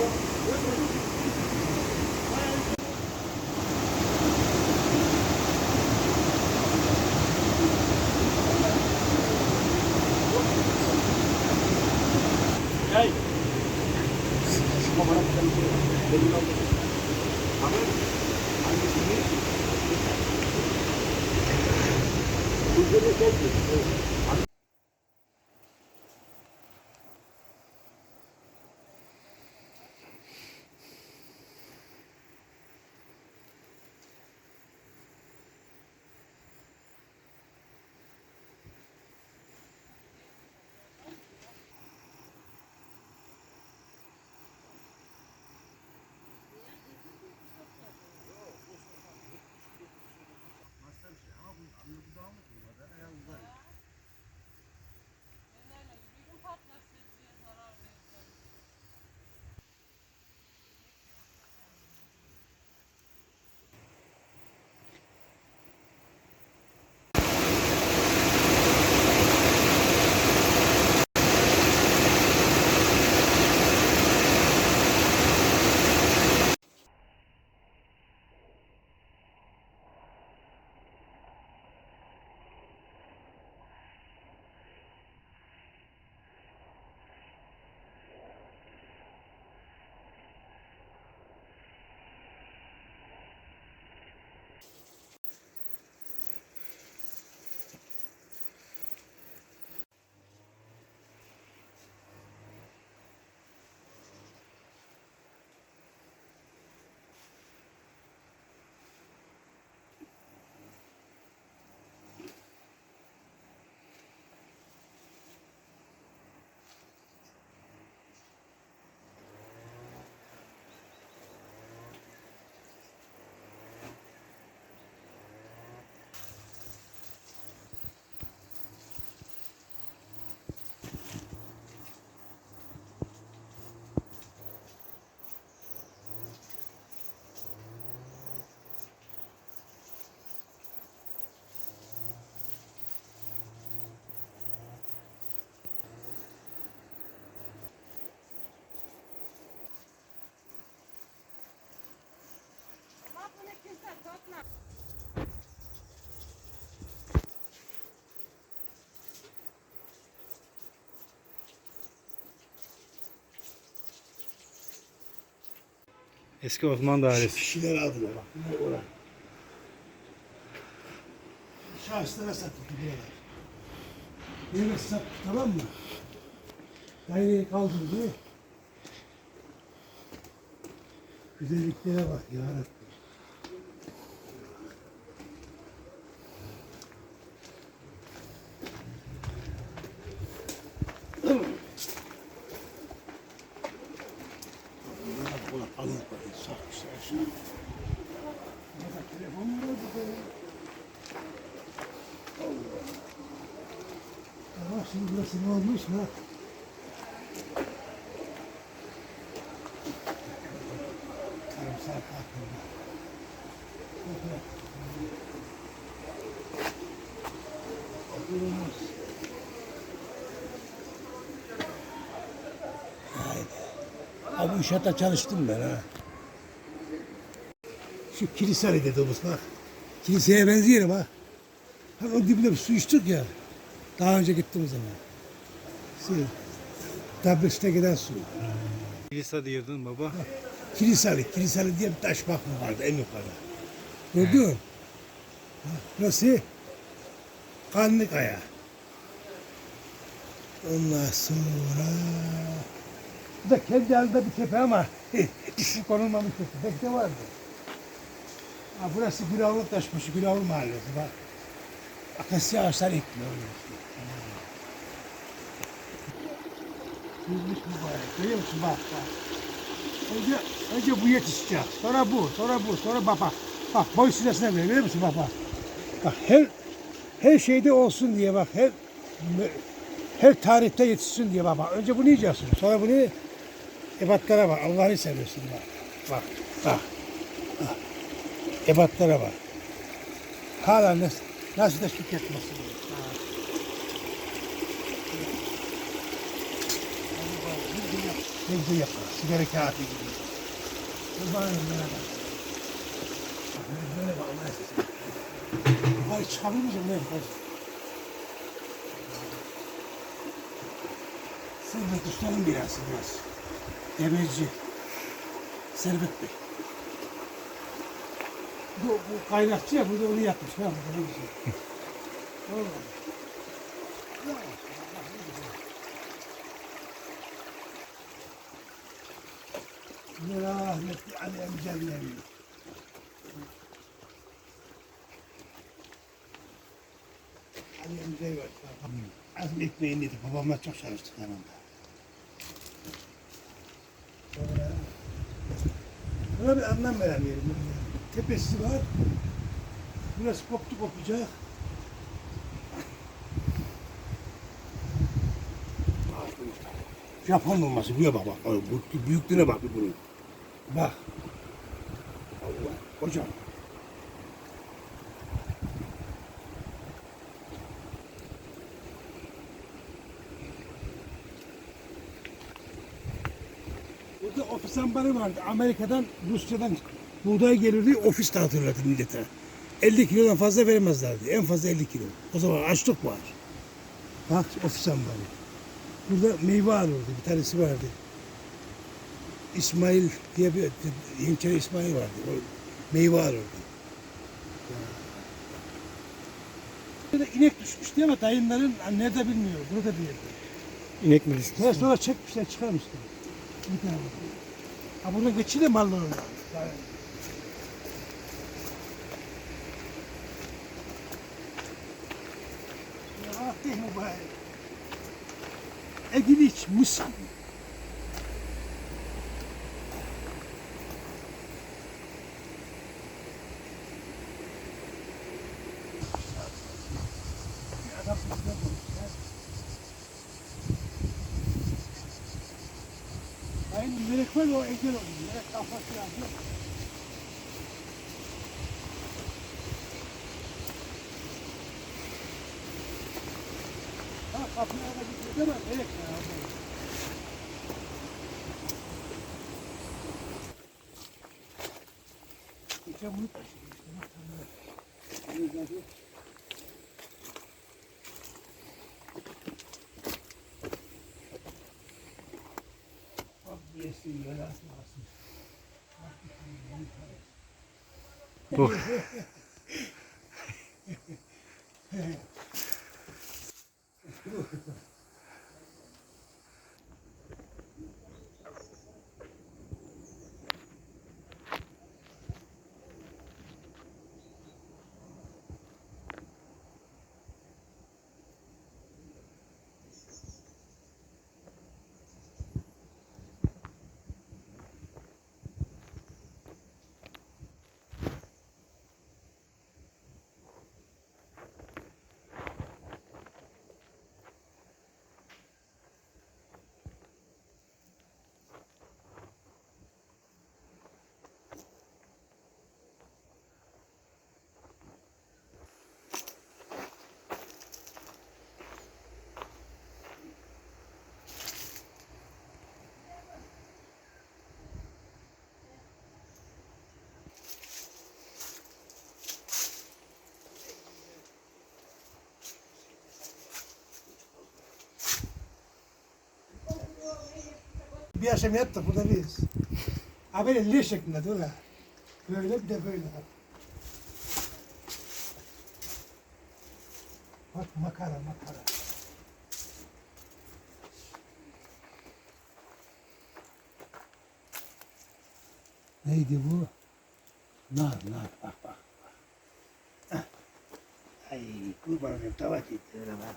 you. Eski Osmanlı dairesi. Kişiler aldılar bak. Bunlar oraya. Şahıslara satıldı buralar. Devlet sattı tamam mı? Daireyi kaldırdı. Güzelliklere bak ya Parayı satmışlar şimdi. Burada telefon var burada? Allah. Ama şimdi burası ne olmuş ha? İnşaatta çalıştım ben ha. Şu kiliseli dediğimiz bak. Kiliseye benziyor ha. Hani o dibinde bir su içtik ya. Daha önce gittiğimiz zaman. Şey, Tabrist'e giden su. Kilise diyordun baba. Kiliseli, kiliseli diye bir taş bakma vardı en yukarıda. Gördün mü? Burası Kanlıkaya. Ondan sonra bu da kendi halinde bir tepe ama dişi konulmamış bir tepe de vardı. Ha, burası Gülavur Taşbaşı, Gülavur Mahallesi bak. Akasya ağaçları ekliyor. Yüzmüş mübarek. Görüyor musun? Bak bak. Önce, önce bu yetişecek. Sonra bu, sonra bu, sonra bak bak. Boy süresine göre görüyor musun? Bak. Bak her her şeyde olsun diye bak. Her her tarihte yetişsin diye bak. bak. Önce bunu yiyeceksin. Sonra bunu ebatlara bak. Allah'ını seversin bak. Bak bak. bak. Ebatlara bak. Hala nasıl, nasıl da şükretmesin. Ne güzel yapar. Sigara kağıtı gibi. Kurbanım böyle bak. Böyle bak Allah'a seversen. Ay miyim? Ne yapar? Sırrı tutalım biraz biraz. Demirci. Servet Bey. Bu, bu kaynakçı ya burada onu yapmış. Ha, ne güzel. Vallahi. Rahmetli Ali Emce'nin evi. Ali Emce var. Az ekmeğini. Babamla çok çalıştık yanında. Sonra Buna bir anlam veremiyorum. Tepesi var. Burası koptu kopacak. Japon olması biliyor bak bak. Büyüklüğüne bak bir bunun. Bak. Allah. Hocam. Burada ofis ambarı vardı. Amerika'dan, Rusya'dan buğday gelirdi. Ofis dağıtırlardı millete. 50 kilodan fazla veremezlerdi. En fazla 50 kilo. O zaman açlık var. Bak ofis ambarı. Burada meyve alırdı. Bir tanesi vardı. İsmail diye bir hemşire İsmail vardı. O meyve alırdı. Burada inek düşmüştü ama dayınların nerede bilmiyorum. Burada bir yerde. İnek mi düşmüş? Sonra çekmişler çıkarmışlar. Bir tane. Ha buradan geçiyor da mallar onlar. Yani. Ya değil mi bu? Egiliç, mısır. Bir adam bizden konuşuyor. Aynı melek var ya, o engel oluyor. Melek kafası yazıyor. Ha kapıya da gidiyor değil mi? Melek ya. Geçen bunu taşıyor işte. Bak, tam böyle. Bunu da- Bak, yesin, yarası alsın. Bu. Bir akşam yattık burada biz. Ha böyle L şeklinde değil mi? Böyle bir de böyle. Bak makara makara. Neydi bu? Nar nar bak bak. bak. Ay kurban olayım tavat etti öyle bak.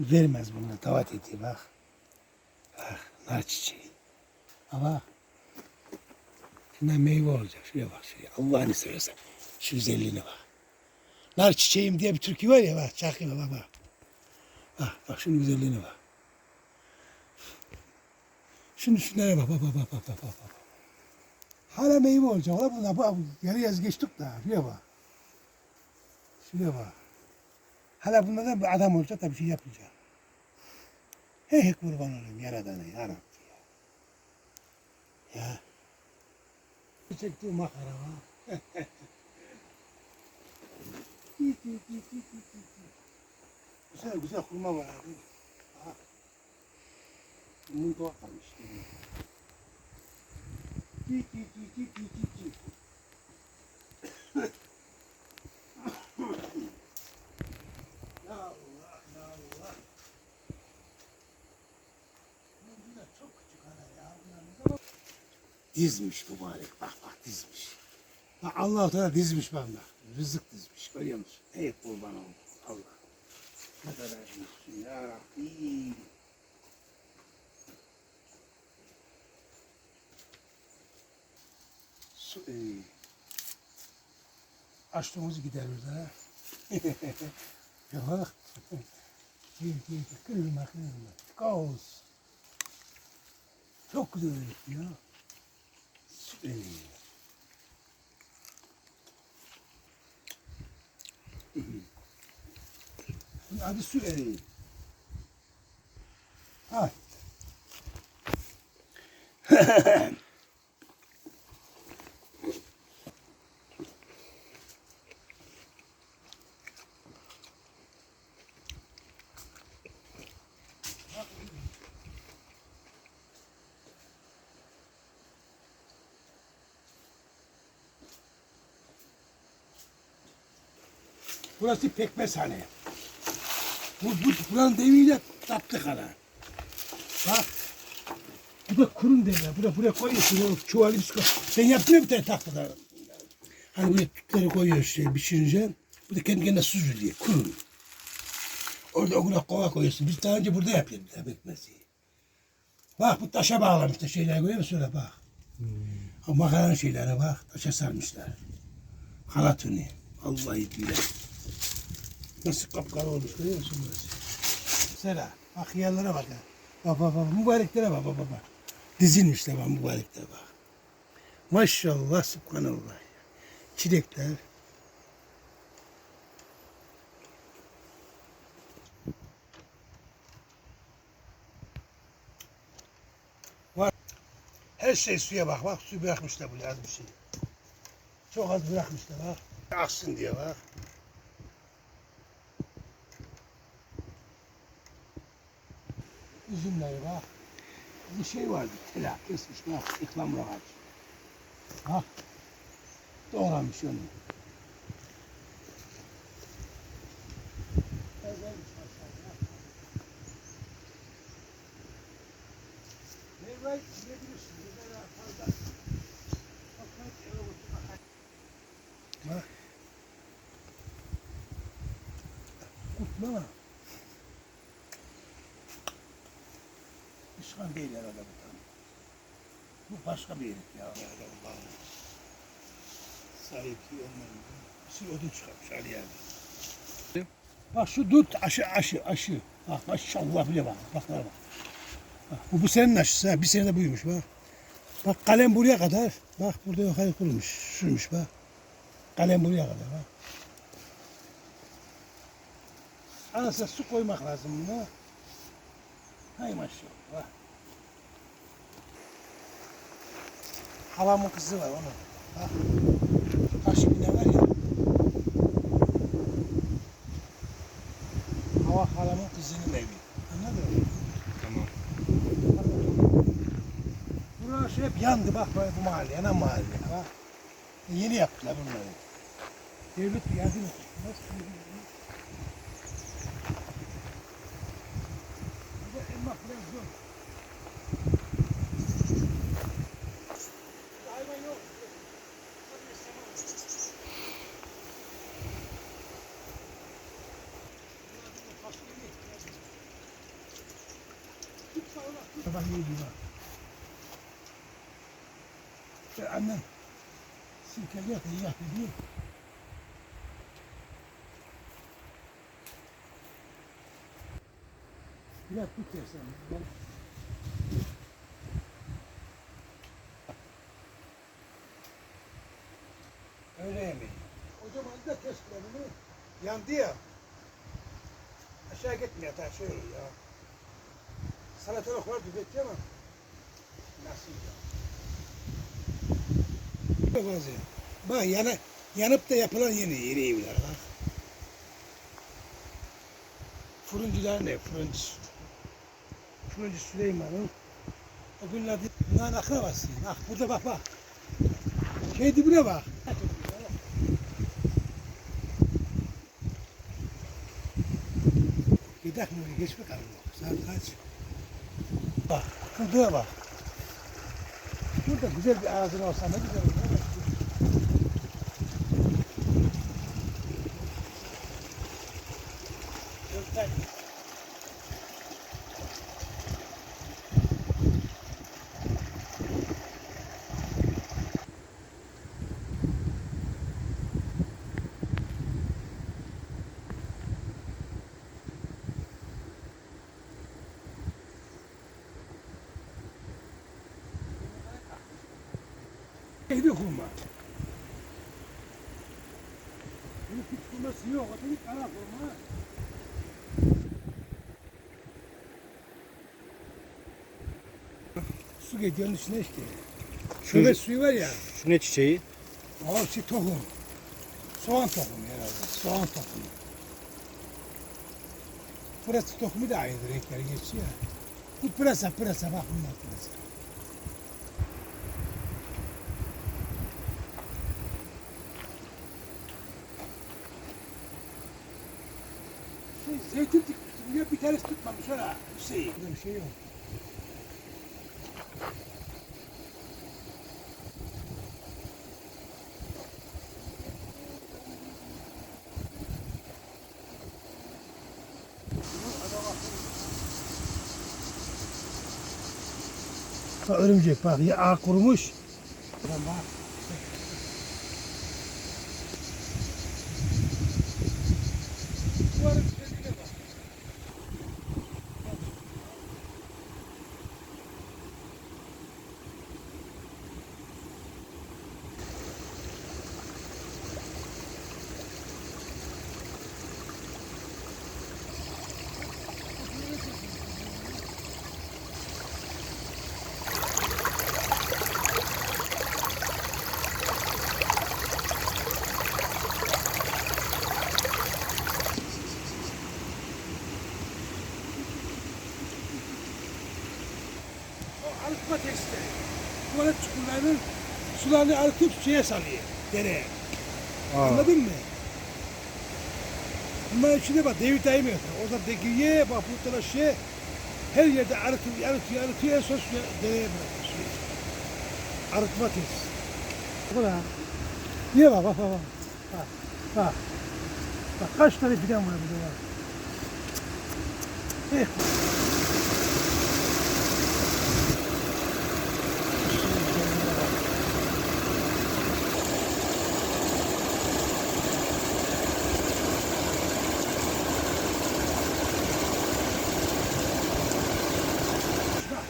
Vermez bunlar tavat etti bak. Nar çiçeği. Ama şundan meyve olacak. Şuraya bak şuraya. Allah'ını seversen. Şu güzelliğine bak. Nar çiçeğim diye bir türkü var ya bak. Çakıyor bak bak. Bak bak şunun güzelliğine bak. Şunu şunlara bak bak bak bak bak bak bak. Hala meyve olacak. Ulan bunlar bak. Yarı yaz geçtik daha. Şuraya bak. Şuraya bak. Hala bunlardan adam olacak da bir şey yapacak. Hey kurban olayım yaradana ya Rabbi ya. Ya. Çektiği makara var. güzel güzel kurma var abi. Aha. Bunu da kalmış. Cik cik cik cik cik cik cik. Ya Allah, ya Allah. Bunlar çok küçük hala ya. Bunlar ne zaman- Dizmiş mübarek bak bak dizmiş. Bak Allah Teala dizmiş bana. Rızık dizmiş görüyor musun? Ey kurban olsun Allah. Ne kadar büyüksün ya Rabbi. Su iyi. Açtığımızı gideririz ha. bak. Gel kırılma kırılma. Kaos. Çok güzel ya. Bunun adı su eriği. Ha. Burası pekmezhane. Bu, bu buranın deviyle taptık hala. Bak. Bu da kurum derler. Buraya, buraya koyuyorsun o çuvalı bir. Sen yaptın ya bir tane tahtada. Hani buraya tutları koyuyorsun şey pişirince. Bu da kendi kendine süzülüyor. Kurum. Orada o kadar kova koyuyorsun. Biz daha önce burada yapıyorduk ya pekmezi. Bak bu taşa bağlamışlar şeyler görüyor musun? Öyle bak. O makaranın şeylerine bak. Taşa sarmışlar. Halatuni. Vallahi billahi. Nasıl kapkara olmuş görüyor musun burası? Sera. Bak yerlere bak. Bak bak bak. Mübareklere bak bak bak. Dizilmişler bak mübareklere bak. Maşallah subhanallah. Çilekler. Var. Her şey suya bak bak. Su bırakmışlar buraya az bir şey. Çok az bırakmışlar bak. Aksın diye bak. Üzümleri bak. Bir şey vardı. Tela kesmiş bak. İklamur ağacı. Bak. Doğramış onu. Meyve yiyebilirsin. Meyve fazla. Bak, eve otur, bak. Bak. Pişman değil herhalde bu tam. Bu başka bir herif ya. Ya Allah. Sahip ki onların. Bir sürü odun çıkarmış Ali yani. Bak şu dut aşı aşı aşı. Bak maşallah bile bak. Bak bak. bak. Bu, bu senin aşısı ha. Bir senede buymuş bak. Bak kalem buraya kadar. Bak burada yukarı kurulmuş. Sürmüş bak. Kalem buraya kadar bak. Arasına su koymak lazım buna. Hay maşallah. Halamın kızı var onun. Bak. Taş bine var ya. Hava halamın kızının evi. Anladın mı? Tamam. Burası hep yandı bak bu mahalle, yana mahalle. Bak. Yeni yaptılar bunları. Devlet bir yardım etti. Nasıl bir Burada elma falan yok. Hayvan yok. Sabah yedi bak. İşte annem sirkeliyor da yiyek ediyor. Biraz tut yersen. Öyle yemeği. Zaman da kestiler bunu. Yandı ya. Aşağı gitmiyor ta şöyle ya. Salatalık var düzeltti ama. Nasıl ya? Ya. Bak yana, yanıp da yapılan yeni yeni evler bak. Fırıncılar ne? Fırıncı. Fırıncı Süleyman'ın o günlerde bunların akrabası. Bak burada bak bak. Şey dibine bak. Gidelim mi? Geç bakalım. Saat kaç? Bak, şuraya bak. Şurada güzel bir ağzın olsa ne güzel olur. Yok. O da bir kara kurma. Su geliyor içine işte. Şöyle suyu var ya. Şu ne çiçeği? O şey tohum. Soğan tohumu herhalde. Soğan tohumu. Pırasa tohumu da aynı renkleri geçiyor. Bu pırasa pırasa bak bunlar pırasa. Zeytin. Ya bir tanesi tutmamış. Şey, burada bir şey yok. Bak örümcek bak ya ağ kurumuş. Lan bak. Bu arada güzelliğine bak. O arıtma testleri. Tuvalet çukurlarının sularını arıtıp suya salıyor. Dereye. Aa, Anladın mı? Bunların içinde bak devir daim yok. Orada dekiye bak bu taraf şey her yerde arıtıyor, arıtıyor, arıtıyor en son suya, dereye bırakıyor suyu. Arıtma tesisi. Bu da. Niye bak bak bak bak. Bak bak. Bak kaç tane fidan var burada bak. Eh. Bak,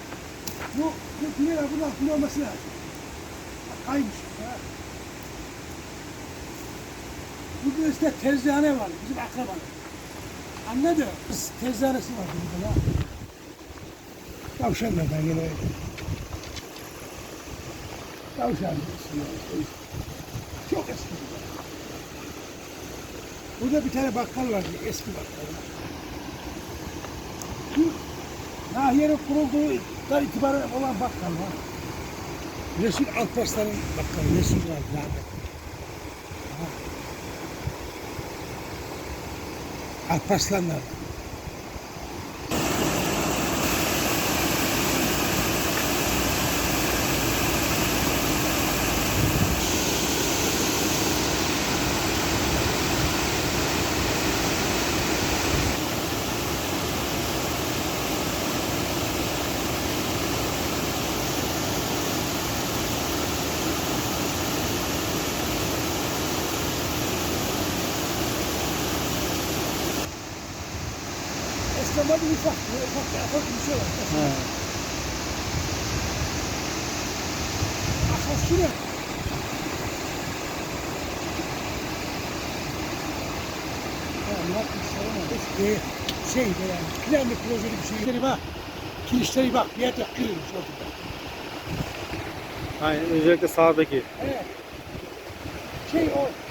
Bu, bu altında olması lazım. Kaymış. Ha. Burada işte tezgahane var, bizim akrabalar. Anladın? Kız tezgahanesi var burada ya. Tavşanlardan yine öyle. Tavşan. Çok eski. Burada bir tane bakkal vardı, eski bakkal. Nahiyenin kurulduğu itibaren olan bakkal var. Resul Alparslan'ın bakkalı, Resul var rahmet. Eskiden bir ufak, böyle ufak bir ufak bir şey var. he. Asansör yok. Ya ne yapmışlar ama eski şey de yani planlı projeli bir şey. Kirişleri bak. Kirişleri bak. Bir yerde kırılmış orada. Aynen özellikle sağdaki. Evet. Şey o.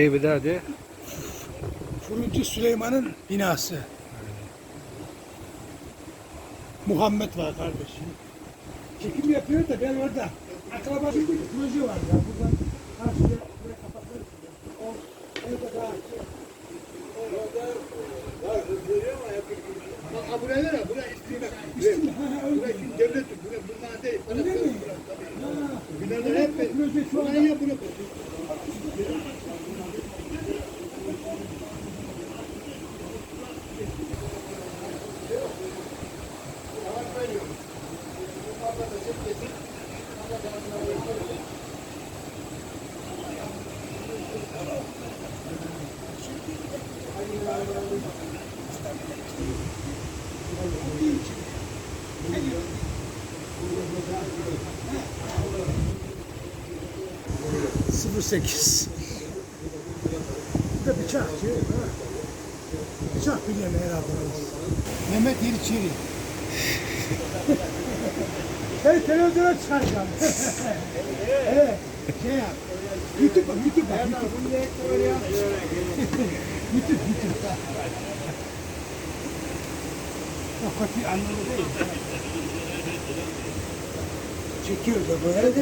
devrederdi. Fırıncı Süleyman'ın binası. Muhammed var kardeşim. Çekim yapıyor da ben orada. Akraba bir proje var ya. Buradan karşıya buraya kapatırız. O evde daha şey. Ha buraya ver ha, buraya İstinye. Buraya şimdi devlet, buraya bunlar değil. Öyle mi? Bunlar hep, bunlar ya buraya koyuyor. 08. Şey bir de bıçakçı. Bıçak biliyorum herhalde. Mehmet Yeriçeri. Seni televizyona çıkaracağım. evet. Şey yap. YouTube'a, YouTube'a. YouTube'a. YouTube, YouTube. Yok, kötü anlamı değil. Çekiyor da böyle de.